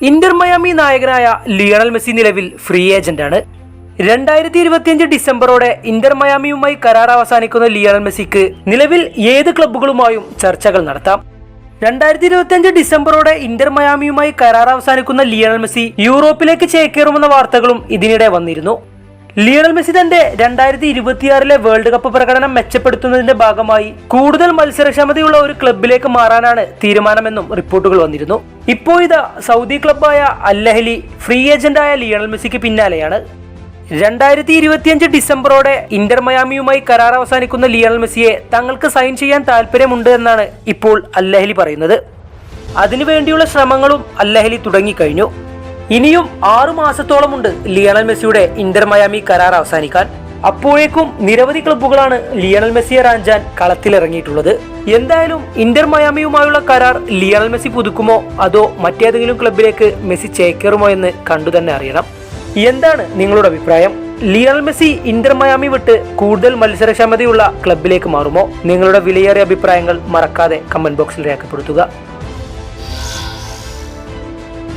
Inter Miami നായകനായ Lionel Messi നിലവിൽ free ഏജന്റാണ് രണ്ടായിരത്തി ഇരുപത്തിയഞ്ച് ഡിസംബറോടെ ഇന്റർ മയാമിയുമായി കരാർ അവസാനിക്കുന്ന ലിയണൽ മെസ്സിക്ക് നിലവിൽ ഏത് ക്ലബ്ബുകളുമായും ചർച്ചകൾ നടത്താം. രണ്ടായിരത്തി ഇരുപത്തിയഞ്ച് ഡിസംബറോടെ ഇന്റർ മയാമിയുമായി കരാർ അവസാനിക്കുന്ന ലിയണൽ മെസ്സി യൂറോപ്പിലേക്ക് ചേക്കേറുമെന്ന വാർത്തകളും ഇതിനിടെ വന്നിരുന്നു. ലിയണൽ മെസ്സി തന്റെ രണ്ടായിരത്തി ഇരുപത്തിയാറിലെ വേൾഡ് കപ്പ് പ്രകടനം മെച്ചപ്പെടുത്തുന്നതിന്റെ ഭാഗമായി കൂടുതൽ മത്സരക്ഷമതയുള്ള ഒരു ക്ലബിലേക്ക് മാറാനാണ് തീരുമാനമെന്നും റിപ്പോർട്ടുകൾ വന്നിരുന്നു. ഇപ്പോൾ ഇതാ സൗദി ക്ലബായ അല്ലഹലി ഫ്രീ ഏജന്റായ ലിയണൽ മെസ്സിക്ക് പിന്നാലെയാണ്. രണ്ടായിരത്തി ഇരുപത്തിയഞ്ച് ഡിസംബറോടെ ഇന്റർ മയാമിയുമായി കരാർ അവസാനിക്കുന്ന ലിയണൽ മെസ്സിയെ തങ്ങൾക്ക് സൈൻ ചെയ്യാൻ താല്പര്യമുണ്ട് എന്നാണ് ഇപ്പോൾ അല്ലഹലി പറയുന്നത്. അതിനുവേണ്ടിയുള്ള ശ്രമങ്ങളും അല്ലഹലി തുടങ്ങിക്കഴിഞ്ഞു. ഇനിയും ആറു മാസത്തോളമുണ്ട് ലിയണൽ മെസ്സിയുടെ ഇന്റർ മയാമി കരാർ അവസാനിക്കാൻ. അപ്പോഴേക്കും നിരവധി ക്ലബ്ബുകളാണ് ലിയണൽ മെസ്സിയെ റാഞ്ചാൻ കളത്തിലിറങ്ങിയിട്ടുള്ളത്. എന്തായാലും ഇന്റർ മയാമിയുമായുള്ള കരാർ ലിയണൽ മെസ്സി പുതുക്കുമോ അതോ മറ്റേതെങ്കിലും ക്ലബിലേക്ക് മെസ്സി ചേക്കേറുമോ എന്ന് കണ്ടു തന്നെ അറിയണം. എന്താണ് നിങ്ങളുടെ അഭിപ്രായം? ലിയണൽ മെസ്സി ഇന്റർ മയാമി വിട്ട് കൂടുതൽ മത്സരക്ഷമതയുള്ള ക്ലബിലേക്ക് മാറുമോ? നിങ്ങളുടെ വിലയേറിയ അഭിപ്രായങ്ങൾ മറക്കാതെ കമന്റ് ബോക്സിൽ രേഖപ്പെടുത്തുക.